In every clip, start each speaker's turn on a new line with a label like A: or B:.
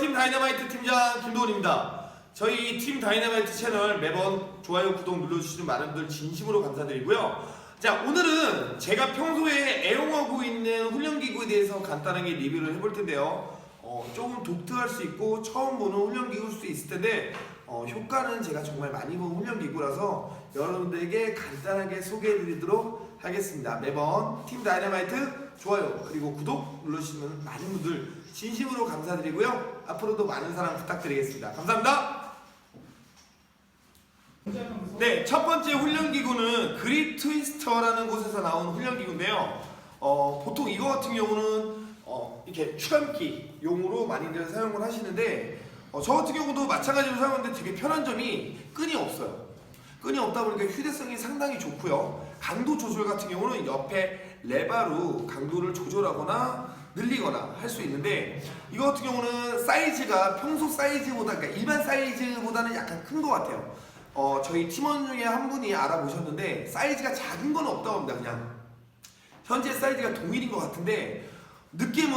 A: 팀 다이너마이트 팀장 김도훈입니다. 저희 팀 다이너마이트 채널 매번 좋아요, 구독 눌러주시는 많은 분들 진심으로 감사드리고요. 자, 오늘은 제가 평소에 애용하고 있는 훈련기구에 대해서 간단하게 리뷰를 해볼 텐데요. 어, 조금 독특할 수 있고 처음 보는 훈련기구일 수도 있을 텐데 어, 효과는 제가 정말 많이 본 훈련기구라서 여러분들에게 간단하게 소개해드리도록 하겠습니다. 매번 팀 다이너마이트 좋아요 그리고 구독 눌러주시면 많은 분들 진심으로 감사드리고요. 앞으로도 많은 사랑 부탁드리겠습니다. 감사합니다. 네, 첫 번째 훈련기구는 그립 트위스터라는 곳에서 나온 훈련기구인데요. 어, 보통 이거 같은 경우는 어, 이렇게 추감기 용으로 많이들 사용을 하시는데 어, 저 같은 경우도 마찬가지로 사용하는데 되게 편한 점이 끈이 없어요. 끈이 없다 보니까 휴대성이 상당히 좋고요. 강도 조절 같은 경우는 옆에 레바로 강도를 조절하거나 늘리거나 할 수 있는데 이거 같은 경우는 사이즈가 평소 사이즈보다 그러니까 일반 사이즈보다는 약간 큰 것 같아요. 어, 저희 팀원 중에 한 분이 알아보셨는데 사이즈가 작은 건 없다고 합니다. 그냥 현재 사이즈가 동일인 것 같은데 느낌은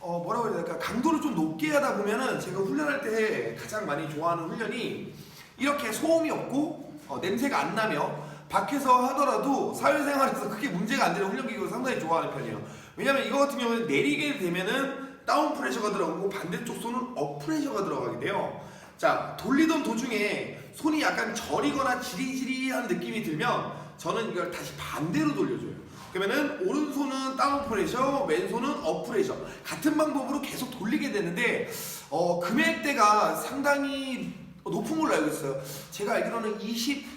A: 어, 뭐라고 해야 될까 강도를 좀 높게 하다 보면은 제가 훈련할 때 가장 많이 좋아하는 훈련이 이렇게 소음이 없고 어, 냄새가 안 나며 밖에서 하더라도 사회생활에서 크게 문제가 안 되는 훈련기구를 상당히 좋아하는 편이에요. 왜냐면 이거 같은 경우는 내리게 되면은 다운 프레셔가 들어가고 반대쪽 손은 업 프레셔가 들어가게 돼요. 자 돌리던 도중에 손이 약간 저리거나 지리지리한 느낌이 들면 저는 이걸 다시 반대로 돌려줘요. 그러면은 오른손은 다운 프레셔, 왼손은 업 프레셔 같은 방법으로 계속 돌리게 되는데 어, 금액대가 상당히 높은 걸로 알고 있어요. 제가 알기로는 20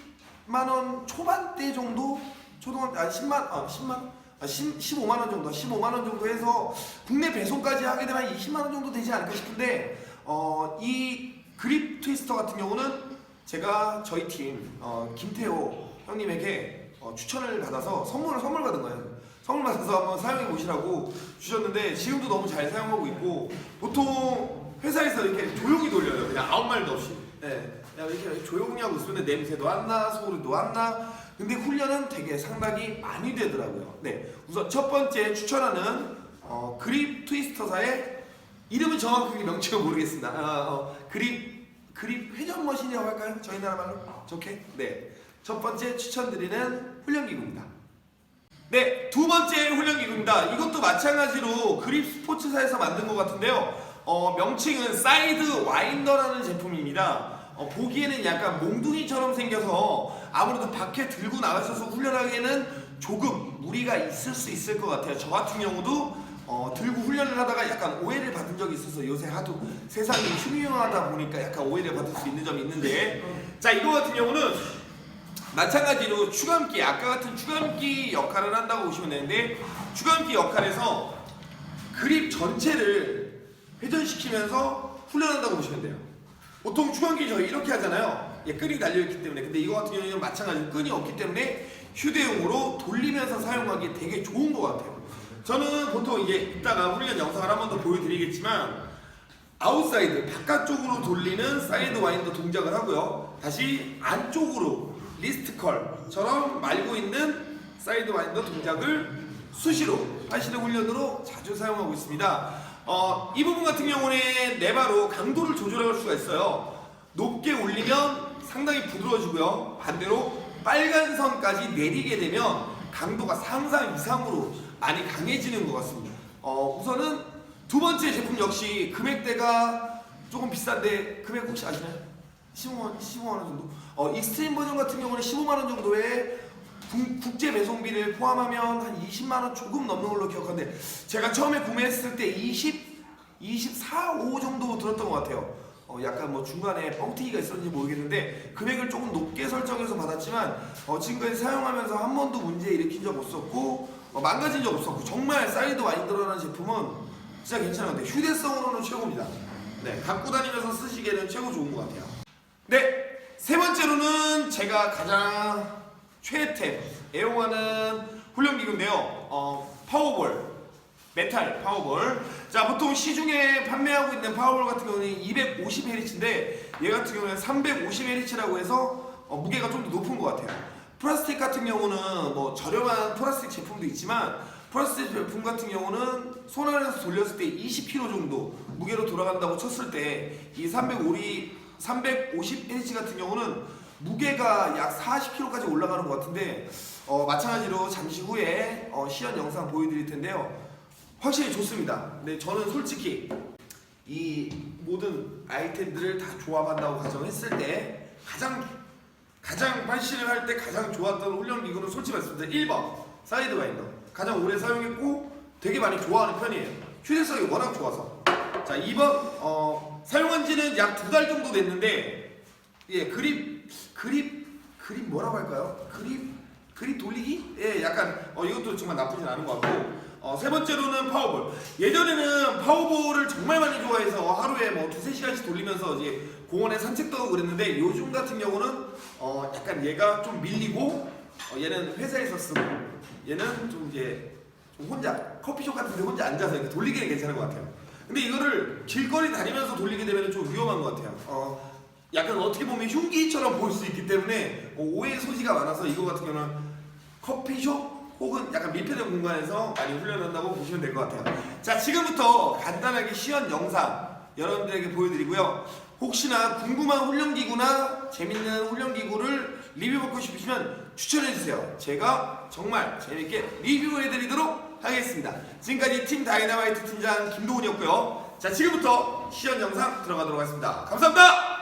A: 만원 초반대 정도 초등학교 아 10만 아 10만 아 10, 15만 원 정도 15만 원 정도 해서 국내 배송까지 하게 되면 한 20만 원 정도 되지 않을까 싶은데 어, 이 그립 트위스터 같은 경우는 제가 저희 팀 어, 김태호 형님에게 어, 추천을 받아서 선물을 선물 받은 거예요. 선물 받아서 한번 사용해 보시라고 주셨는데 지금도 너무 잘 사용하고 있고 보통 회사에서 이렇게 조용히 돌려요. 그냥 아무 말도 없이. 네, 그냥 이렇게 조용히 하고 있으면 냄새도 안 나, 소리도 안 나. 근데 훈련은 되게 상당히 많이 되더라고요. 네, 우선 첫 번째 추천하는 어, 그립 트위스터사의 이름은 정확하게 명칭을 모르겠습니다. 아, 어, 그립 그립 회전 머신이라고 할까요? 저희 나라 말로 좋게. 네, 첫 번째 추천드리는 훈련 기구입니다. 네, 두 번째 훈련 기구입니다. 이것도 마찬가지로 그립 스포츠사에서 만든 것 같은데요. 어, 명칭은 사이드 와인더라는 제품입니다. 어, 보기에는 약간 몽둥이처럼 생겨서 아무래도 밖에 들고 나가셔서 훈련하기에는 조금 무리가 있을 수 있을 것 같아요. 저 같은 경우도 어, 들고 훈련을 하다가 약간 오해를 받은 적이 있어서 요새 하도 세상이 흉흉하다 보니까 약간 오해를 받을 수 있는 점이 있는데 자 이거 같은 경우는 마찬가지로 추감기 아까 같은 추감기 역할을 한다고 보시면 되는데 추감기 역할에서 그립 전체를 회전시키면서 훈련한다고 보시면 돼요. 보통 추감기 저희 이렇게 하잖아요. 예, 끈이 달려있기 때문에 근데 이거 같은 경우는 마찬가지로 끈이 없기 때문에 휴대용으로 돌리면서 사용하기 되게 좋은 것 같아요. 저는 보통 이제 이따가 훈련 영상을 한 번 더 보여드리겠지만 아웃사이드 바깥쪽으로 돌리는 사이드 와인더 동작을 하고요. 다시 안쪽으로 리스트컬처럼 말고 있는 사이드 와인더 동작을 수시로 하시는 훈련으로 자주 사용하고 있습니다. 어, 이 부분 같은 경우는 레바로 강도를 조절할 수가 있어요. 높게 올리면 상당히 부드러워지고요. 반대로 빨간 선까지 내리게 되면 강도가 상상 이상으로 많이 강해지는 것 같습니다. 어, 우선은 두 번째 제품 역시 금액대가 조금 비싼데 금액 혹시 아시나요? 15만, 15만 원 정도? 어, 익스트림 버전 같은 경우는 15만 원 정도에 국- 국제 배송비를 포함하면 한 20만 원 조금 넘는 걸로 기억하는데 제가 처음에 구매했을 때 20, 24, 5 정도 들었던 것 같아요. 어, 약간 뭐 중간에 뻥튀기가 있었는지 모르겠는데 금액을 조금 높게 설정해서 받았지만 어, 지금까지 사용하면서 한 번도 문제 일으킨 적 없었고 어, 망가진 적 없었고 정말 사이드 와인더라는 제품은 진짜 괜찮은 것 같아요. 휴대성으로는 최고입니다. 네, 갖고 다니면서 쓰시기에는 최고 좋은 것 같아요. 네, 세 번째로는 제가 가장 최애템 애용하는 훈련기구인데요. 어, 파워볼, 메탈 파워볼. 자, 보통 시중에 판매하고 있는 파워볼 같은 경우는 250Hz인데 얘 같은 경우는 350Hz라고 해서 어, 무게가 좀 더 높은 것 같아요. 플라스틱 같은 경우는 뭐 저렴한 플라스틱 제품도 있지만 프로스테이지 제품 같은 경우는 손 안에서 돌렸을 때 20kg 정도 무게로 돌아간다고 쳤을 때 이 350, 350Hz 같은 경우는 무게가 약 40kg까지 올라가는 것 같은데 어, 마찬가지로 잠시 후에 어, 시연 영상 보여드릴 텐데요. 확실히 좋습니다. 근데 저는 솔직히 이 모든 아이템들을 다 조합한다고 가정했을 때 가장 가장 발신을 할때 가장 좋았던 훈련 기구는 솔직히 말씀드려 1번 사이드 와인더 가장 오래 사용했고 되게 많이 좋아하는 편이에요 휴대성이 워낙 좋아서 자 2번 어, 사용한 지는 약 두 달 정도 됐는데 예 그립 그립 그립 뭐라고 할까요? 그립 그립 돌리기? 예 약간 어, 이것도 정말 나쁘진 않은 것 같고. 어, 세 번째로는 파워볼. 예전에는 파워볼을 정말 많이 좋아해서 하루에 뭐 두세 시간씩 돌리면서 이제 공원에 산책도 하고 그랬는데 요즘 같은 경우는 어, 약간 얘가 좀 밀리고 어, 얘는 회사에서 쓰고 얘는 좀 이제 좀 혼자 커피숍 같은 데 혼자 앉아서 이렇게 돌리기는 괜찮은 것 같아요. 근데 이거를 길거리 다니면서 돌리게 되면 좀 위험한 것 같아요. 어, 약간 어떻게 보면 흉기처럼 보일 수 있기 때문에 어, 오해의 소지가 많아서 이거 같은 경우는 커피숍 혹은 약간 밀폐된 공간에서 많이 훈련한다고 보시면 될 것 같아요. 자, 지금부터 간단하게 시연 영상 여러분들에게 보여드리고요. 혹시나 궁금한 훈련기구나 재밌는 훈련기구를 리뷰받고 싶으시면 추천해주세요. 제가 정말 재밌게 리뷰해드리도록 하겠습니다. 지금까지 팀 다이나마이트 팀장 김도훈이었고요. 자, 지금부터 시연 영상 들어가도록 하겠습니다. 감사합니다!